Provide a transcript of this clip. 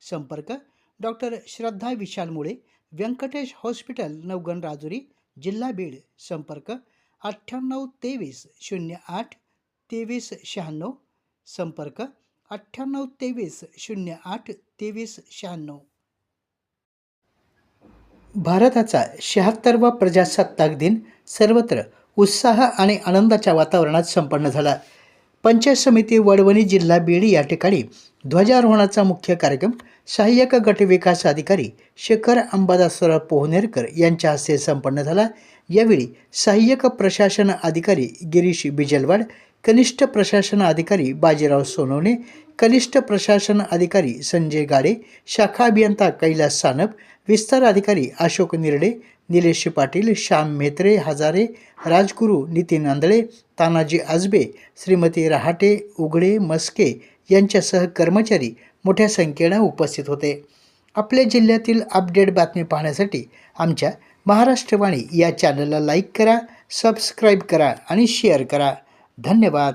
संपर्क डॉक्टर श्रद्धा विशाल मुळे व्यंकटेश हॉस्पिटल नवगण राजुरी जिल्हा बीड. संपर्क अठ्ठ्याण्णव तेवीस शून्य आठ तेवीस शहाण्णव. संपर्क अठ्ठ्याण्णव तेवीस शून्य आठ तेवीस शहाण्णव. भारताचा शहात्तरवा प्रजासत्ताक दिन सर्वत्र उत्साह आणि आनंदाच्या वातावरणात संपन्न झाला. पंचायत समिती वडवणी जिल्हा बीड या ठिकाणी ध्वजारोहणाचा मुख्य कार्यक्रम सहाय्यक गटविकास अधिकारी शेखर अंबादासराव पोहनेरकर यांच्या हस्ते संपन्न झाला. यावेळी सहाय्यक प्रशासन अधिकारी गिरीश बिजलवाड कनिष्ठ प्रशासन अधिकारी बाजीराव सोनवणे कनिष्ठ प्रशासन अधिकारी संजय गाडे शाखा अभियंता कैलास सानप विस्तार अधिकारी अशोक निर्डे निलेश पाटील श्याम म्हेत्रे हजारे राजगुरू नितीन आंधळे तानाजी आजबे श्रीमती रहाटे उघडे मस्के यांच्यासह कर्मचारी मोठ्या संख्येनं उपस्थित होते. आपल्या जिल्ह्यातील अपडेट बातमी पाहण्यासाठी आमच्या महाराष्ट्रवाणी या चॅनलला लाईक करा सबस्क्राईब करा आणि शेअर करा. धन्यवाद.